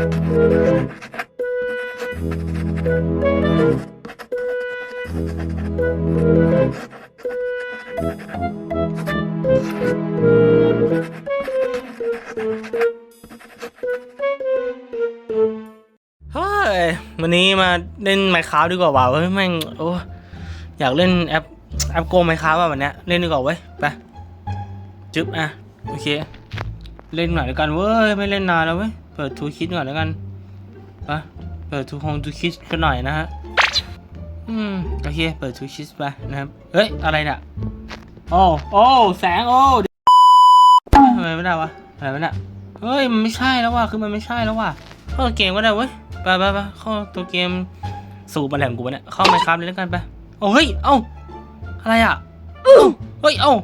เฮ้ยวันนี้มาเล่นไมค์คราฟดีกว่าว่ะเว้ยแม่งโอ้อยากเล่นแอปแอปโกไมค์คราฟว่ะวันเนี้ยเล่นดีกว่าเว้ยไปจึ๊บอะโอเค เล่นหน่อยแล้วกันเว้ยไม่เล่นนานแล้วเว้ย ปิดทูคิดก่อนแล้วกันไปเปิดทูคงทูคิดกันหน่อยนะฮะ อืม โอเค เปิดทูคิดไปนะครับ เฮ้ย อะไรเนี่ยโอ้โอ้แสง โอ้ทำไมไม่ได้วะ อะไรวะเนี่ยเฮ้ย มันไม่ใช่แล้วว่ะ คือมันไม่ใช่แล้วว่ะ เข้าเกมก็ได้เว้ย ไปไปไปเข้าตัวเกมสูบมาแหลมกูเนี่ย เข้าไมค์คราฟเลยแล้วกันไปโอ้เฮ้ย เอ้า อะไรอะเฮ้ย เอ้า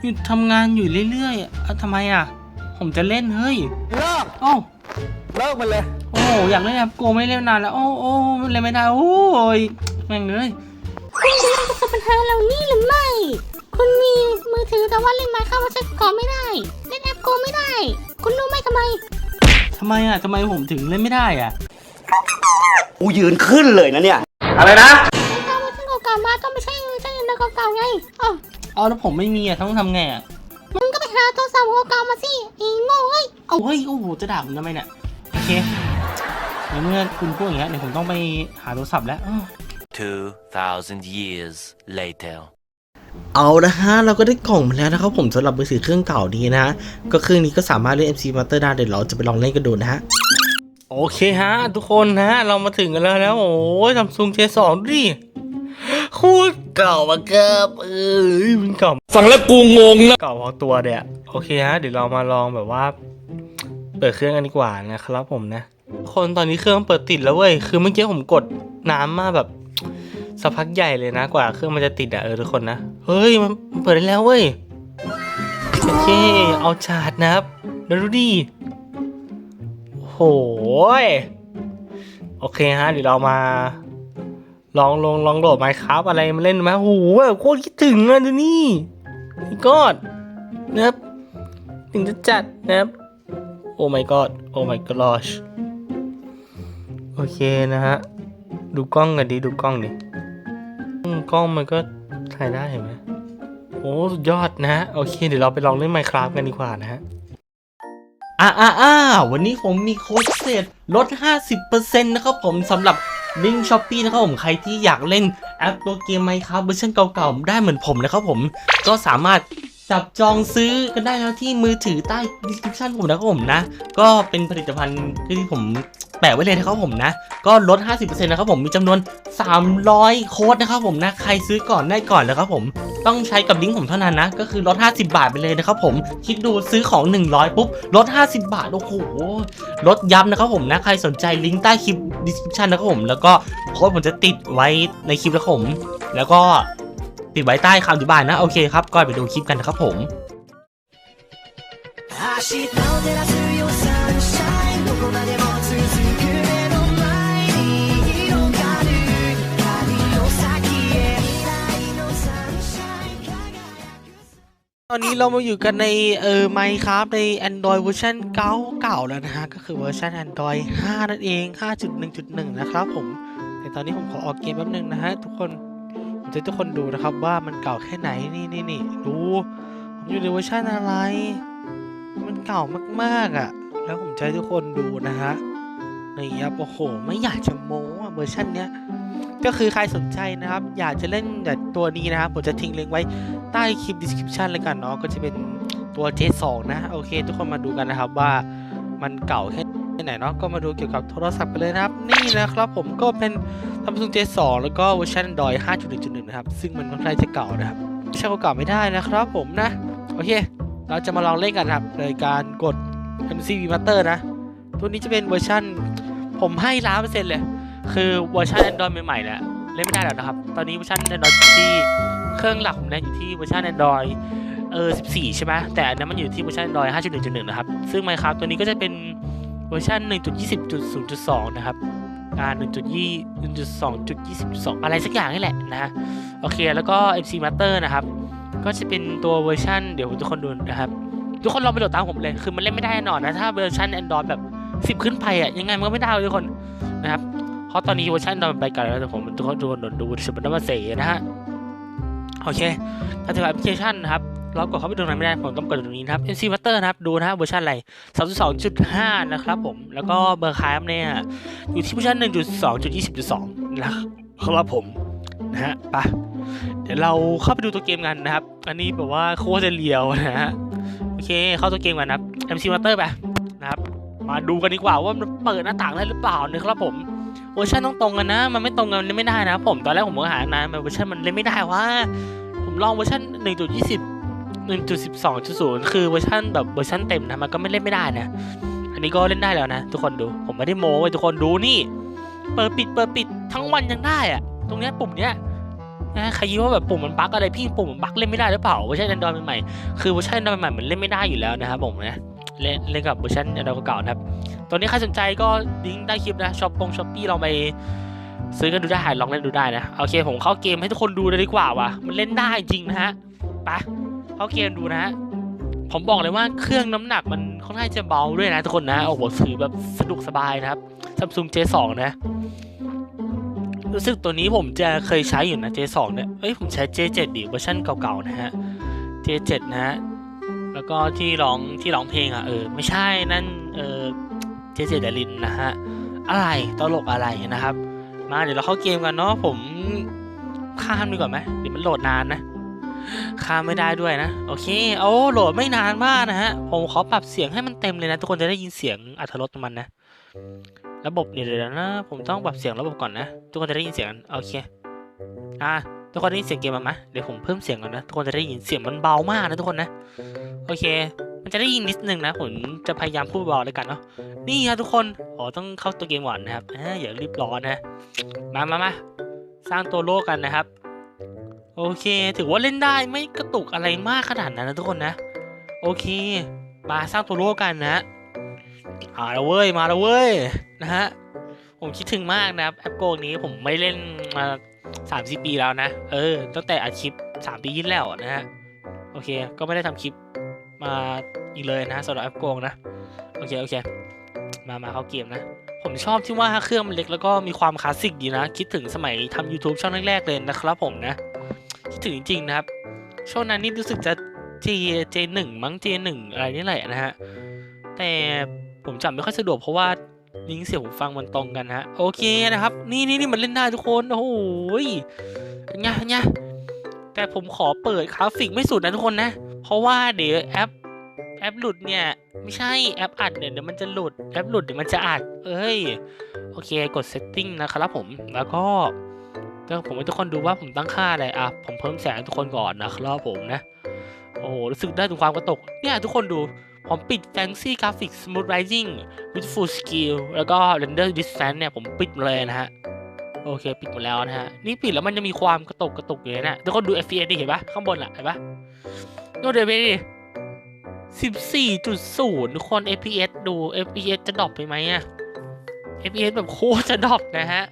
หยุดทำงานอยู่เรื่อยๆอะอะทำไมอะ ผมจะเล่นเฮ้ยเลิกเอ้าเลิกมันเลย โอ้โหอยากเล่นแอปโกไม่เล่นนานแล้ว โอ้โอ้มันเล่นไม่ได้โอ้ยแม่งเลยคุณกำลังประสบปัญหาเหล่านี้หรือไม่ คุณมีมือถือแต่ว่าเล่นไมค์เข้ามาใช้ก่อนไม่ได้ เล่นแอปโกไม่ได้ คุณรู้ไหมทำไมทำไมอะทำไมผมถึงเล่นไม่ได้อะกูยืนขึ้นเลยนะเนี่ย อะไรนะถ้าเวอร์ชันเก่าๆมาก็ไม่ใช่เวอร์ชันเก่าๆไงอ๋อเอาแล้วผมไม่มีอะต้องทำไงอะ มึงก็ไปหาโทรศัพท์เก่าๆมาสิไอ้โง่เอ้ยเอาเฮ้ยโอ้โหจะด่าผมทำไมเนี่ยโอเคในเมื่อคุณพูดอย่างเงี้ยเดี๋ยวผมต้องไปหาโทรศัพท์แล้วอ้าว2,000 years later. เอาละฮะเราก็ได้กล่องมาแล้วนะครับผมสำหรับมือถือเครื่องเก่านี้นะก็เครื่องนี้ก็สามารถเล่น MC Master ได้เดี๋ยวเราจะไปลองเล่นกันดูนะฮะโอเคฮะ ทุกคนนะ เรามาถึงกันแล้วแล้วโอ้ยซัมซุงเจสองดิโคตรเก่ามากครับเออมันเก่าฟังแล้วกูงงนะเก่าพอตัวเดียโอเคฮะเดี๋ยวเรามาลองแบบว่า เปิดเครื่องกันดีกว่านะครับผมนะ คนตอนนี้เครื่องเปิดติดแล้วเว้ยคือเมื่อกี้ผมกดน้ำมาแบบสักพักใหญ่เลยนะกว่าเครื่องมันจะติดอะเออทุกคนนะเฮ้ยมันเปิดได้แล้วเว้ยโอเคเอาจาดนะครับแล้วดูดิโอ้โหยโอเคฮะเดี๋ยวเรามา ลองลงลองโหลดไมครับอะไรมาเล่นไหมโอ้โหโคตรคิดถึงอะดูนี่พี่กอดนะครับถึงจะจัดนะครับโอ้ my god โอ้ my gosh โอเคนะฮะ ดูกล้องกันดิ ดูกล้องดิ กล้องมันก็ถ่ายได้เห็นไหมโอ้สุดยอดนะ โอเค เดี๋ยวเราไปลองเล่น Minecraft กันดีกว่านะฮะอ่าอ่าวันนี้ผมมีโค้ดเศษลด 50%นะครับผมสำหรับ ลิงก์ช้อปปี้นะครับผมใครที่อยากเล่นแอปตัวเกมไหมครับเวอร์ชันเก่าๆได้เหมือนผมนะครับผมก็สามารถจับจองซื้อกันได้แล้วที่มือถือใต้ดีสคริปชันผมนะครับผมนะ ก็เป็นผลิตภัณฑ์ที่ผมแปะไว้เลยนะครับผมนะ ก็ลด 50%นะครับผมมีจำนวน 300 โค้ดนะครับผมนะ ใครซื้อก่อนได้ก่อนนะครับผม ต้องใช้กับลิงก์ผมเท่านั้นนะ ก็คือลด 50 บาทไปเลยนะครับผม คิดดูซื้อของ 100 ปุ๊บ ลด 50 บาท โอ้โห ลดย้ำนะครับผมนะ ใครสนใจลิงก์ใต้คลิป description นะครับผม แล้วก็โค้ดผมจะติดไว้ในคลิปนะครับผม แล้วก็ติดไว้ใต้คำอธิบายนะ โอเคครับ ก็ไปดูคลิปกันนะครับผม 明日を照らすよサンシャインどこまでも ตอนนี้เรามาอยู่กันในเออไมค์ครับใน Android เวอร์ชันเก่าเก่าแล้วนะฮะ ก็คือเวอร์ชัน Android 5 นั่นเอง 5.1.1 นะครับผม แต่ตอนนี้ผมขอออกเกมแป๊บนึงนะฮะ ทุกคน ผมจะทุกคนดูนะครับว่ามันเก่าแค่ไหน นี่นี่นี่ดู ผมอยู่ในเวอร์ชันอะไร มันเก่ามากๆอะ แล้วผมจะให้ทุกคนดูนะฮะนี่ครับโอ้โห ไม่อยากจะโม้อะเวอร์ชันเนี้ย ก็คือใครสนใจนะครับ อยากจะเล่นแบบตัวนี้นะครับ ผมจะทิ้งลิงก์ไว้ใต้คลิป description เลยกันเนาะก็จะเป็นตัว J2 นะ โอเค ทุกคนมาดูกันนะครับว่ามันเก่าแค่ไหนเนาะก็มาดูเกี่ยวกับโทรศัพท์กันเลยนะครับ นี่นะครับผมก็เป็น Samsung J2 แล้วก็เวอร์ชัน Android 5.1.1 นะครับ ซึ่งมันค่อนข้างจะเก่านะครับไม่ใช่ว่าเก่าไม่ได้นะครับผมนะ โอเค เราจะมาลองเล่นกันครับ โดยการกด MCV Master นะ ตัวนี้จะเป็นเวอร์ชันผมให้ล้านเปอร์เซ็นต์เลย คือเวอร์ชัน Android ใหม่ๆแหละเล่นไม่ได้แล้วนะครับ ตอนนี้เวอร์ชัน Android ที่เครื่องหลักผมเนี่ยอยู่ที่เวอร์ชัน Android เออ14 ใช่ไหมแต่อันนั้นมันอยู่ที่เวอร์ชัน Android 5.1.1 นะครับ ซึ่ง Minecraft ตัวนี้ก็จะเป็นเวอร์ชัน1.20.0.2 นะครับอ่า1.2.20.2 อะไรสักอย่างนี่แหละนะโอเค แล้วก็ MC Master นะครับ ก็จะเป็นตัวเวอร์ชันเดี๋ยวทุกคนดูนะครับ ทุกคนลองไปโหลดตามผมเลย คือมันเล่นไม่ได้แน่นอนนะ ถ้าเวอร์ชัน Android แบบสิบขึ้นไปอะยังไงมันก็ไม่ได้ทุกคนนะครับ เพราะตอนนี้เวอร์ชันเราไปกันแล้วแต่ผมทุกคนทุกคนโดนดูสุดมันมาเสียนะฮะโอเคถ้าถึงแอปพลิเคชันนะครับเรากดเข้าไปตรงนั้นไม่ได้ผมต้องกดตรงนี้นะครับ NC Master นะครับ ดูนะฮะเวอร์ชันอะไร 32.5 นะครับผม แล้วก็เบอร์คายเนี่ย อยู่ที่เวอร์ชัน1.2.20.2 นะครับผม นะฮะไปะเดี๋ยวเราเข้าไปดูตัวเกมกันนะครับ อันนี้แบบว่าโคตรจะเลียวนะฮะ โอเค เข้าตัวเกมกันนะครับ MC Master ไปนะครับ มาดูกันดีกว่าว่ามันเปิดหน้าต่างได้หรือเปล่านะครับผม เวอร์ชันต้องตรงกันนะ มันไม่ตรงกันมันไม่ได้นะครับผมตอนแรกผมก็หานานเวอร์ชันมันเล่นไม่ได้ว่า ผมลองเวอร์ชัน1.20 1.12.0 คือเวอร์ชันแบบเวอร์ชันเต็มนะมันก็ไม่เล่นไม่ได้นะ อันนี้ก็เล่นได้แล้วนะ ทุกคนดู ผมไม่ได้โม้ไว้ทุกคนดูนี่ เปิดปิดเปิดปิดทั้งวันยังได้อะตรงเนี้ยปุ่มเนี้ยนะใครคิดว่าแบบปุ่มมันบั๊กอะไรพี่ปุ่มมันบั๊กเล่นไม่ได้หรือเปล่าเวอร์ชัน Android ใหม่ๆคือเวอร์ชัน Android ใหม่มันเล่นไม่ได้อยู่แล้วนะครับผมนะเล่นเล่นกับเวอร์ชัน Android เก่าๆนะครับ ตัวนี้ใครสนใจก็ลิงก์ใต้คลิปนะช้อปปงช้อปปี้ลองไปซื้อกันดูได้ลองเล่นดูได้นะ โอเคผมเข้าเกมให้ทุกคนดูเลยดีกว่าว่ะมันเล่นได้จริงนะฮะไปเข้าเกมดูนะฮะผมบอกเลยว่าเครื่องน้ำหนักมันค่อนข้างจะเบาด้วยนะทุกคนนะโอ้โหถือแบบสะดวกสบายนะครับ Samsung J2 นะ รู้สึกตัวนี้ผมจะเคยใช้อยู่นะ J2 เนี่ยเอ้ยผมใช้ J7 ดิเวอร์ชันเก่าๆนะฮะ J7 นะฮะแล้วก็ที่ร้องที่ร้องเพลงอะเออไม่ใช่นั่น เออ J7 ดารินนะฮะอะไรตลกอะไรนะครับ มาเดี๋ยวเราเข้าเกมกันเนาะผมข้ามดีกว่าไหมเดี๋ยวมันโหลดนานนะข้ามไม่ได้ด้วยนะ โอเคโอ้โหลดไม่นานมากนะฮะ ผมขอปรับเสียงให้มันเต็มเลยนะ ทุกคนจะได้ยินเสียงอัธรสมันนะ ระบบเนี่ยเดี๋ยวนะ ผมต้องปรับเสียงระบบก่อนนะ ทุกคนจะได้ยินเสียงโอเคอะทุกคนได้ยินเสียงเกมมันไหมเดี๋ยวผมเพิ่มเสียงก่อนนะ ทุกคนจะได้ยินเสียงมันเบามากนะทุกคนนะ โอเค มันจะได้ยินนิดนึงนะ ผมจะพยายามพูดเบาๆแล้วกันเนาะ นี่ครับทุกคน อ๋อต้องเข้าตัวเกมก่อนนะครับออย่ารีบร้อนนะ มามามาสร้างตัวโลกกันนะครับ โอเค ถือว่าเล่นได้ไม่กระตุกอะไรมากขนาดนั้นนะทุกคนนะ โอเค มาสร้างตัวโลกกันนะมาแล้วเว้ย มาแล้วเว้ย นะฮะ ผมคิดถึงมากนะครับแอปโกงนี้ผมไม่เล่นมาสามสี่ปีแล้วนะ เออ ตั้งแต่อัดคลิปสามปีที่แล้วนะฮะ โอเค ก็ไม่ได้ทำคลิป มาอีกเลยนะสำหรับแอปโกงนะ โอเค โอเค มามาเข้าเกมนะ ผมชอบที่ว่าเครื่องมันเล็กแล้วก็มีความคลาสสิกดีนะ คิดถึงสมัยทำ YouTube ช่องแรกๆเลยนะครับผมนะ คิดถึงจริงๆนะครับ ช่วงนั้นนี่รู้สึกจะ J J หนึ่งมั้ง J หนึ่งอะไรนี่แหละนะฮะ แต่ผมจำไม่ค่อยสะดวกเพราะว่าลิงก์เสียงผมฟังมันตรงกันฮะ โอเคนะครับ นี่นี่นี่มันเล่นได้ทุกคน โอ้โหยไงไงแต่ผมขอเปิดกราฟิกไม่สุดนะทุกคนนะ เพราะว่าเดี๋ยวแอปแอปหลุดเนี่ย ไม่ใช่แอปอัดเนี่ยเดี๋ยวมันจะหลุดแอปหลุดเดี๋ยวมันจะอัด เอ้ย โอเคกด setting นะครับผมแล้วก็ก็ผมให้ทุกคนดูว่าผมตั้งค่าอะไรอะผมเพิ่มแสงให้ทุกคนก่อนนะครับผมนะ โอ้โห รู้สึกได้ถึงความกระตก เนี่ยทุกคนดู ผมปิด Fancy Graphics Smooth Rising Beautiful Skill แล้วก็ Render Distance เนี่ยผมปิดหมดเลยนะฮะ โอเค ปิดหมดแล้วนะฮะ นี่ปิดแล้วมันจะมีความกระตกกระตุกอยู่เลยนะทุกคนดู FPS ดิเห็นปะข้างบนอะเห็นปะ ดู FPS ดิ14.0ทุกคน FPS ดู FPS จะดรอปไปไหมอะ FPS แบบโคตรจะดรอปนะฮะ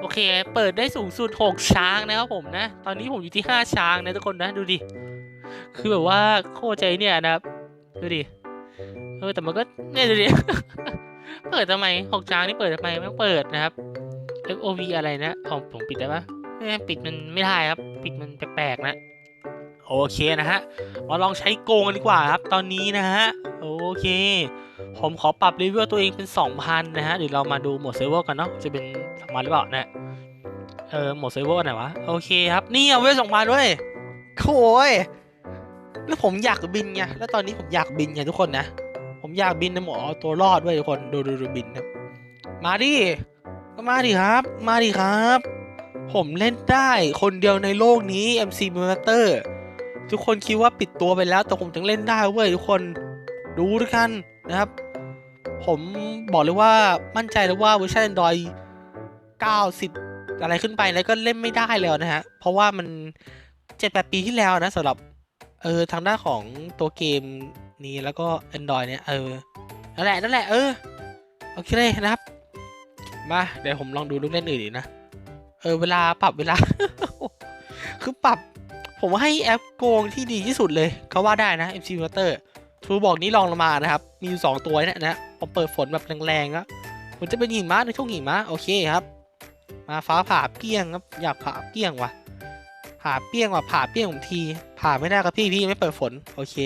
โอเค เปิดได้สูงสุด6ช้างนะครับผมนะ ตอนนี้ผมอยู่ที่5ช้างนะทุกคนนะ ดูดิ คือแบบว่าโคตรใจเนี่ยนะครับ ดูดิ เออ แต่มันก็เนี่ยดูดิ เปิดทำไม6ช้างนี่เปิดทำไมไม่เปิดนะครับ FOV อะไรนะอ๋อผมปิดได้ปะปิดมันไม่ได้ครับ ปิดมันแปลกๆนะ โอเคนะฮะ มาลองใช้โกงกันดีกว่าครับ ตอนนี้นะฮะ โอเค ผมขอปรับเลเวลตัวเองเป็น 2,000 นะฮะ เดี๋ยวเรามาดูหมดเซิร์ฟเวอร์กันเนาะ จะเป็น2,000หรือเปล่านะ เออ หมดเซิร์ฟเวอร์ไหนวะ โอเคครับ นี่เอาเวล2,000ด้วยโอ้ยแล้วผมอยากบินไง แล้วตอนนี้ผมอยากบินไงทุกคนนะ ผมอยากบินนะหมออตัวรอดด้วยทุกคน ดูดูดูบินนะมาดิ ก็มาดิครับ มาดิครับ ผมเล่นได้คนเดียวในโลกนี้ MC Master ทุกคนคิดว่าปิดตัวไปแล้วแต่ผมยังเล่นได้เว้ยทุกคนดูด้วยกันนะครับ ผมบอกเลยว่ามั่นใจเลยว่าเวอร์ชัน Android 90 อะไรขึ้นไปแล้วก็เล่นไม่ได้แล้วนะฮะ เพราะว่ามัน 7-8 ปีที่แล้วนะสำหรับเออทางด้านของตัวเกมนี้แล้วก็ Android เนี่ย เออ นั่นแหละ นั่นแหละ เออ โอเคเลยนะครับ มา เดี๋ยวผมลองดูลูกเล่นอื่นอีกนะ เออ เวลาปรับเวลา คือปรับ ผมว่าให้แอปโกงที่ดีที่สุดเลยเขาว่าได้นะ MC Master ทูบอกนี้ลองลงมานะครับ มีอยู่2ตัวนี่นะผมเปิดฝนแบบแรงๆอะมันจะเป็นหิมะในช่วงหิมะโอเคครับ มาฟ้าผ่าเปี้ยงครับอยากผ่าเปี้ยงว่ะผ่าเปี้ยงว่ะผ่าเปี้ยงผมที ผ่าไม่ได้ครับพี่พี่ไม่เปิดฝนโอเค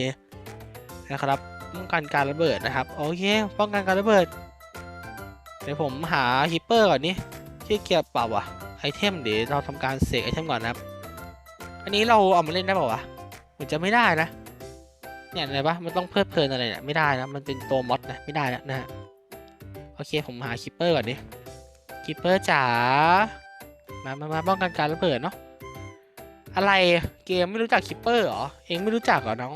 นะครับป้องกันการระเบิดนะครับโอเคป้องกันการระเบิดเดี๋ยวผมหาฮิปเปอร์ก่อนนี่ที่เกียร์เปล่าวะไอเทมเดี๋ยวเราทำการเสกไอเทมก่อนนะครับ อันนี้เราเอามาเล่นได้เปล่าวะเหมือนจะไม่ได้นะ เนี่ยอะไรปะมันต้องเพลิดเพลินอะไรเนี่ยไม่ได้นะ มันเป็นตัวมอดนะไม่ได้แล้วนะฮะ โอเคผมหาคิปเปอร์ก่อนดิ คิปเปอร์จ๋า มามามาป้องกันการระเบิดเนาะ อะไรเกมไม่รู้จักคิปเปอร์เหรอ เองไม่รู้จักเหรอน้อง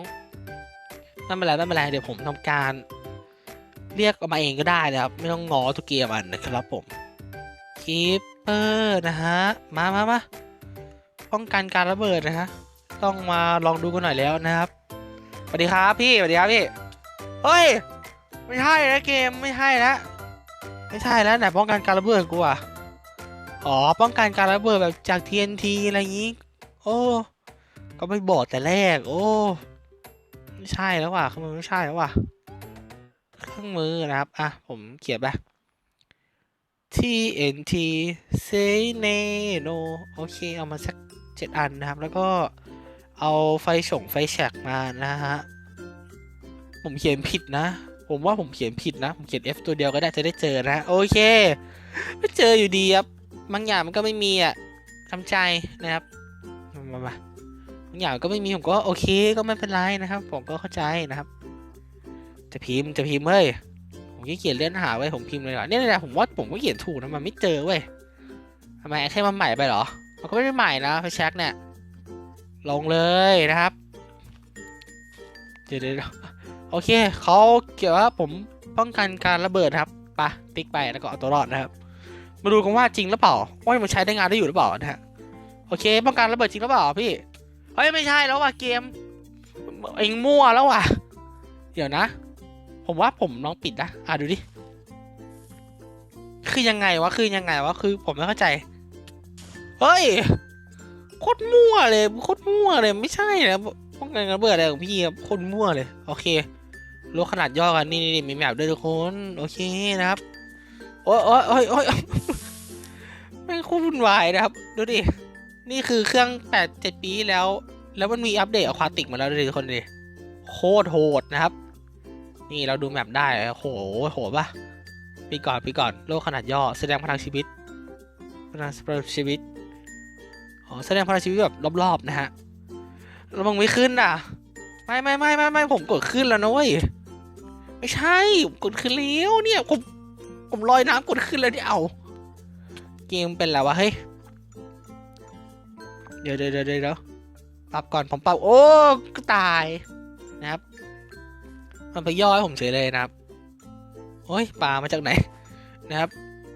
ไม่เป็นไรไม่เป็นไรเดี๋ยวผมทำการเรียกออกมาเองก็ได้นะครับ ไม่ต้องง้อทุกเกมอันนะครับผมคิปเปอร์นะฮะ มามามา ป้องกันการระเบิดนะฮะต้องมาลองดูกันหน่อยแล้วนะครับสวัสดีครับพี่สวัสดีครับพี่เฮ้ยไม่ใช่นะเกมไม่ใช่แล้วไม่ใช่แล้วไหนป้องกันการระเบิดกูอะอ๋อป้องกันการระเบิดแบบจาก TNT อะไรอย่างงี้ โอ้ก็ไม่บอกแต่แรก โอ้ไม่ใช่แล้วว่ะเครื่องมือไม่ใช่แล้วว่ะเครื่องมือนะครับอะผมเขียนไป TNT say no โอเคเอามาสัก เจ็ดอันนะครับ แล้วก็เอาไฟฉงไฟแฉกมานะฮะ ผมเขียนผิดนะ ผมว่าผมเขียนผิดนะ ผมเขียน F ตัวเดียวก็ได้จะได้เจอนะ โอเค ไม่เจออยู่ดีครับ บางอย่างมันก็ไม่มีอะทำใจนะครับ มามามาบางอย่างก็ไม่มีผมก็โอเคก็ไม่เป็นไรนะครับ ผมก็เข้าใจนะครับ จะพิมพ์จะพิมพ์เฮ้ย ผมขี้เกียจเลื่อนหาไว้ผมพิมพ์เลยเหรอเนี่ยนะผมว่าผมก็เขียนถูกนะมันไม่เจอเว้ยทำไมแค่มันใหม่ไปเหรอ มันก็ไม่ได้ใหม่นะไฟแช็กเนี่ยลงเลยนะครับ เดี๋ยวเดี๋ยวโอเคเขาเกี่ยวว่าผมป้องกันการระเบิดครับปะติ๊กไปแล้วก็เอาตัวรอดนะครับ มาดูกันว่าจริงหรือเปล่าว่ามันใช้ได้งานได้อยู่หรือเปล่านะฮะโอเค ป้องกันระเบิดจริงหรือเปล่าพี่เฮ้ยไม่ใช่แล้วว่ะเกม เองมั่วแล้วว่ะ เดี๋ยวนะ ผมว่าผมลองปิดนะอะดูดิคือยังไงวะคือยังไงวะคือผมไม่เข้าใจ เฮ้ยโคตรมั่วเลยโคตรมั่วเลยไม่ใช่นะป้องกันระเบิดอะไรของพี่ครับโคตรมั่วเลย โอเคลดขนาดย่อกันนี่นี่มีแมปด้วยทุกคนโอเคนะครับโอ้ยโอ้ยโอ้ยโอ้ยไม่คตรวุ่นวายนะครับ ดูดิ นี่คือเครื่องแปดเจ็ดปีแล้ว แล้วมันมีอัปเดตอะควาติกมาแล้วดูดิทุกคนดิโคตรโหดนะครับ นี่เราดูแมปได้โหโหดปะปีก่อนปีก่อนโลกขนาดย่อแสดงพลังชีวิตพลังชีวิต อ๋อแสดงพลังชีวิตแบบรอบๆนะฮะแล้วมึงไม่ขึ้นอะ ไม่ไม่ไม่ไม่ไม่ผมกดขึ้นแล้วนะเว้ยไม่ใช่ผมกดขึ้นแล้วเนี่ยผมผมลอยน้ำกดขึ้นแล้วเนี่ยเอาเกมเป็นแล้ววะเฮ้ยเดี๋ยวเดี๋ยวเดี๋ยวเดี๋ยวปรับก่อนผมปรับโอ้ก็ตายนะครับ มันไปย่อให้ผมเฉยเลยนะครับโอ้ยปลามาจากไหนนะครับ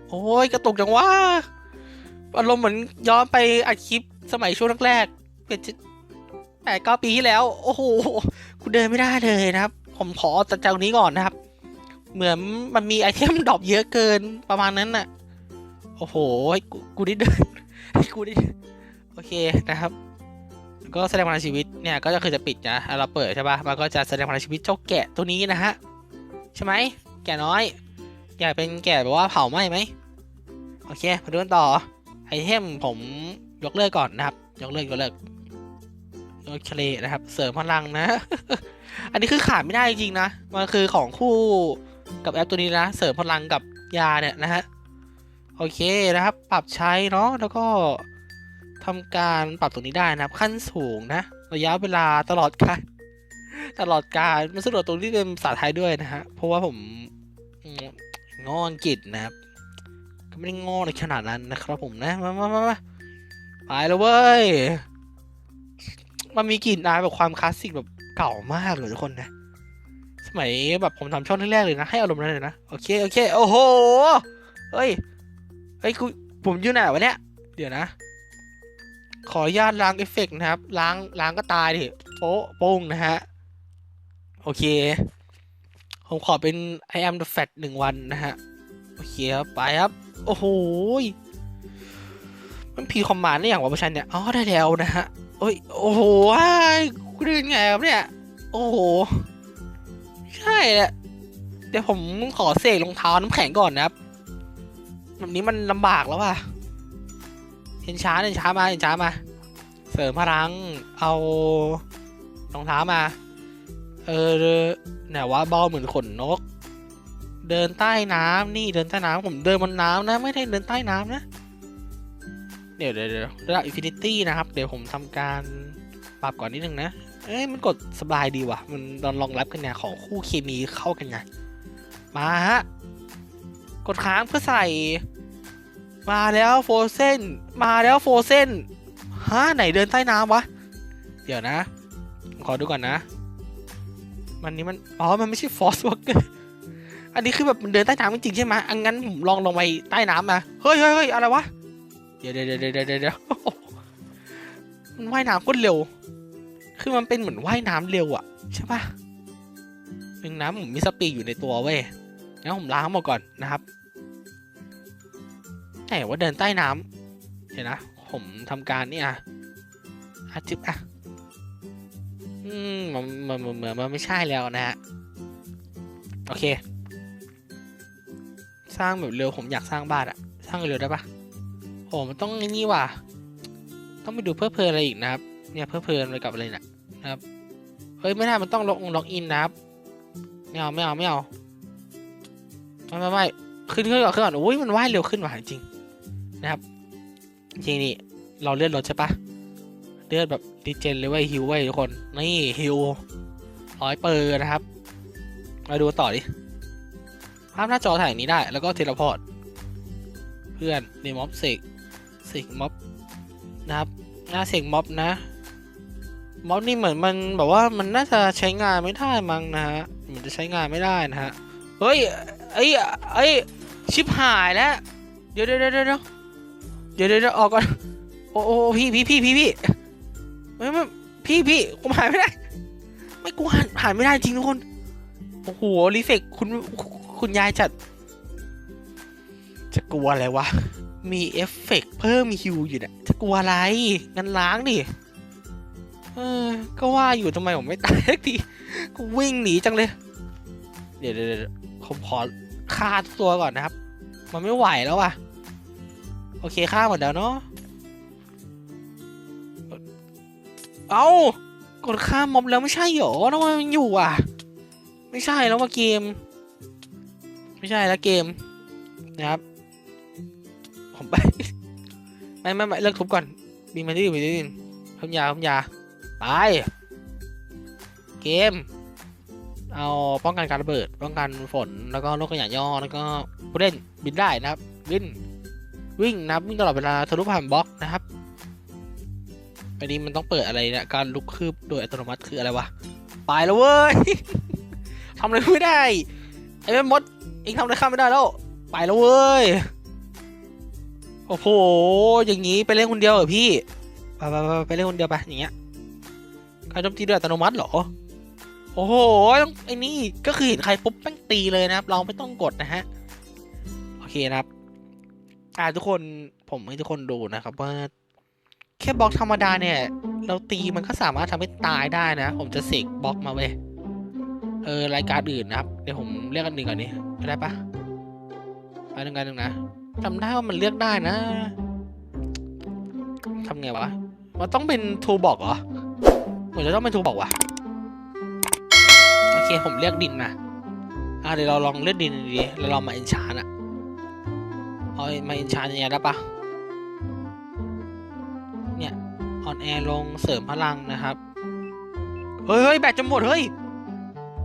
โอ้ยกระตุกจังวะ อารมณ์เหมือนย้อนไปอัดคลิปสมัยช่วงแรกๆเป็นแปดเก้าปีที่แล้ว โอ้โหกูเดินไม่ได้เลยนะครับ ผมขอตัดจากนี้ก่อนนะครับ เหมือนมันมีไอเทมดรอปเยอะเกินประมาณนั้นน่ะ โอ้โหให้กูกูได้เดินให้กูได้โอเคนะครับ ก็แสดงพลังชีวิตเนี่ยก็จะคือจะปิดนะเราเปิดใช่ปะมันก็จะแสดงพลังชีวิตเจ้าแกะตัวนี้นะฮะใช่ไหมแกะน้อย อยากเป็นแกะแบบว่าเผาไหม้ไหมโอเคมาดูกันต่อ ไอเทมผมยกเลิกก่อนนะครับ ยกเลิกยกเลิกโอเคนะครับ เสริมพลังนะ อันนี้คือขาดไม่ได้จริงๆนะมันคือของคู่กับแอปตัวนี้นะ เสริมพลังกับยาเนี่ยนะฮะโอเคนะครับ ปรับใช้เนาะแล้วก็ทำการปรับตรงนี้ได้นะครับ ขั้นสูงนะ ระยะเวลาตลอดการตลอดการมันสะดวกตรงที่เป็นภาษาไทยด้วยนะฮะเพราะว่าผมงออังกฤษนะครับ ก็ไม่ได้ง่ในขนาดนั้นนะครับผมนะ มามามามาไปแล้วเว้ย มันมีกลิ่นอายแบบความคลาสสิกแบบเก่ามากเลยทุกคนนะ สมัยแบบผมทำช่องแรกๆเลยนะ ให้อารมณ์นั้นเลยนะ โอเค โอเค โอ้โห เฮ้ย เฮ้ยกูผมอยู่ไหนวะเนี่ย เดี๋ยวนะ ขออนุญาตล้างเอฟเฟกต์นะครับ ล้างล้างก็ตายดิโป๊ะโป้งนะฮะ โอเค ผมขอเป็น I am the fat หนึ่งวันนะฮะ โอเคครับ ไปครับ โอ้โหมันพีคอมมานด์ได้อย่างวะประชันเนี่ย อ๋อ ได้แล้วนะฮะ โอ้ย โอ้โหว้ายกูได้ยังไงครับเนี่ย โอ้โห ใช่แหละเดี๋ยวผมขอเสกรองเท้าน้ำแข็งก่อนนะครับ แบบนี้มันลำบากแล้วว่ะ เห็นช้าเห็นช้ามา เห็นช้ามา เสริมพลัง เอารองเท้ามา เออไหนว่าบอลเหมือนขนนก เดินใต้น้ำนี่เดินใต้น้ำผมเดินบนน้ำนะ ไม่ได้เดินใต้น้ำนะ เดี๋ยวเดี๋ยวเดี๋ยวระดับอินฟินิตี้นะครับ เดี๋ยวผมทำการปรับก่อนนิดนึงนะ เอ้ยมันกดสบายดีว่ะ มันลองลองรับกันเนี่ยของคู่เคมีเข้ากันไงมาฮะ กดค้างเพื่อใส่ มาแล้วโฟเซนมาแล้วโฟเซนฮะไหนเดินใต้น้ำวะ เดี๋ยวนะ ขอดูก่อนนะ มันนี้มัน อ๋อ มันไม่ใช่ฟอสวอเกอร์ อันนี้คือแบบมันเดินใต้น้ำจริงใช่ไหมอันงั้นผมลองลงไปใต้น้ำมา เฮ้ยเฮ้ยเฮ้ยอะไรวะเดี๋ยวเดี๋ยวเดี๋ยวเดี๋ยวเดี๋ยวมันว่ายน้ำก็เร็ว คือมันเป็นเหมือนว่ายน้ำเร็วอะใช่ปะหนึ่งน้ำผมมีสปีดอยู่ในตัวเว้ยงั้นผมล้างหมดก่อนนะครับไหนว่าเดินใต้น้ำเดี๋ยวนะ ผมทำการนี่อะอาจิบอะอืมมันมันมันเหมือนมันไม่ใช่แล้วนะฮะ โอเค สร้างแบบเร็วผมอยากสร้างบ้านอะสร้างเร็วได้ปะโอ้มันต้องนี่ว่ะต้องไปดูเพื่อเพลินอะไรอีกนะครับ เนี่ยเพื่อเพลินอะไรกับอะไรนะนะครับเฮ้ยไม่ได้มันต้องล็อกล็อกอินนะครับไม่เอาไม่เอาไม่เอาไม่ไม่ไม่ขึ้นขึ้นก่อนขึ้นก่อนอุ้ยมันว่ายเร็วขึ้นว่ะจริงนะครับจริงนี่เราเลื่อนรถใช่ปะเลื่อนแบบดีเจนเลยเว้ยฮิวเว้ทุกคนนี่ฮิวร้อยเปอร์นะครับ มาดูต่อดิ ภาพหน้าจอถ่ายอย่างนี้ได้ แล้วก็เทเลพอร์ตเพื่อนในม็อบเสกเสกม็อบนะครับหน้าเสกม็อบนะ ม็อบนี่เหมือนมันแบบว่ามันน่าจะใช้งานไม่ได้มั้งนะฮะมันจะใช้งานไม่ได้นะฮะเฮ้ยไอ้ไอ้ชิบหายแล้วเดี๋ยวเดี๋ยวเดี๋ยวเดี๋ยวเดี๋ยวเดี๋ยวออกก่อนโอ้โอ้พี่พี่พี่พี่พี่ไม่ไม่พี่พี่กูหายไม่ได้ ไม่กูหันหายไม่ได้จริงทุกคนโอ้โหรีเฟกคุณ คุณยายจัด จะกลัวอะไรวะ มีเอฟเฟกเพิ่มฮิวอยู่เนี่ยจะกลัวอะไร งั้นล้างดิเออ ก็ว่าอยู่ทำไมผมไม่ตายสักทีกูวิ่งหนีจังเลย เดี๋ยวเดี๋ยวผมขอฆ่าทุกตัวก่อนนะครับ มันไม่ไหวแล้วว่ะ โอเคฆ่าหมดแล้วเนาะเอากดข้ามอบแล้วไม่ใช่เหรอทำไมมันอยู่อะ ไม่ใช่แล้วว่าเกม ไม่ใช่แล้วเกมนะครับ ผมไปไม่ไม่ไม่เลิกทุบก่อนบินมาที่อื่นบินที่อื่นพัมยาพัมยาไปเกม เอาป้องกันการระเบิด ป้องกันฝนแล้วก็โรคขยะย่อแล้วก็ผู้เล่นบินได้นะครับ วิ่งวิ่งนะวิ่งตลอดเวลาทะลุผ่านบล็อกนะครับอันนี้มันต้องเปิดอะไรเนี่ยการลุกคืบโดยอัตโนมัติคืออะไรวะไปแล้วเว้ยทำอะไรไม่ได้ไอ้แม่มด เองทำอะไรข้าไม่ได้แล้ว ไปแล้วเว้ย โอ้โห อย่างนี้ไปเล่นคนเดียวเหรอพี่ ไปไปไปไปเล่นคนเดียวไป อย่างเงี้ย การโจมตีโดยอัตโนมัติเหรอ โอ้โหต้องไอ้นี่ก็คือเห็นใครปุ๊บแม่งตีเลยนะครับ เราไม่ต้องกดนะฮะ โอเคนะครับ อ่าทุกคน ผมให้ทุกคนดูนะครับว่าแค่บล็อกธรรมดาเนี่ย เราตีมันก็สามารถทำให้ตายได้นะ ผมจะเสกบล็อกมาเว้ย เออรายการอื่นนะครับ เดี๋ยวผมเรียกอันหนึ่งก่อนนี้ได้ปะไปหนึ่งกันหนึ่งนะจำได้ว่ามันเลือกได้นะทำไงวะ มันต้องเป็นทูบอกเหรอเหมือนจะต้องเป็นทูบอกว่ะโอเคผมเรียกดินนะอะเดี๋ยวเราลองเลือกดินดูดีแล้วเรามาเอนชานอะเอามาเอนชานยังไงได้ปะออนแอร์ลงเสริมพลังนะครับ เฮ้ยเฮ้ยแบตจะหมดเฮ้ย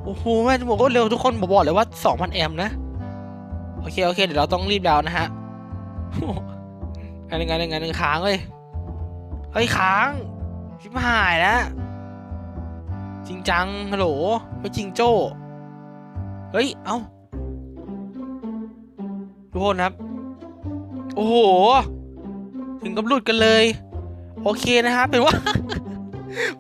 โอ้โหแบตจะหมดก็เร็วทุกคนบอกบอกเลยว่า 2,000 แอมนะ โอเค โอเค เดี๋ยวเราต้องรีบดาวน์นะฮะงานหนึ่งงานหนึ่งงานหนึ่งค้างเลยเฮ้ยค้างชิบหายแล้วจริงจังฮัลโหลไม่จริงโจ้เฮ้ย เอ้าทุกคนครับ โอ้โห ถึงกับหลุดกันเลย โอเคนะครับเป็นว่า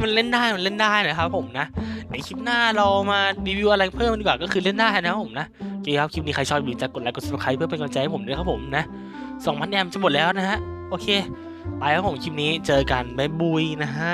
มันเล่นได้ มันเล่นได้นะครับผมนะ ในคลิปหน้าเรามารีวิวอะไรเพิ่มดีกว่าก็คือเล่นได้นะครับผมนะโอเคครับคลิปนี้ใครชอบอย่าลืมจะกดไลค์กด subscribe เพื่อเป็นกำลังใจให้ผมด้วยครับผมนะสองพันแอมจะหมดแล้วนะฮะโอเค ไปครับผมคลิปนี้เจอกันบ๊ายบุยนะฮะ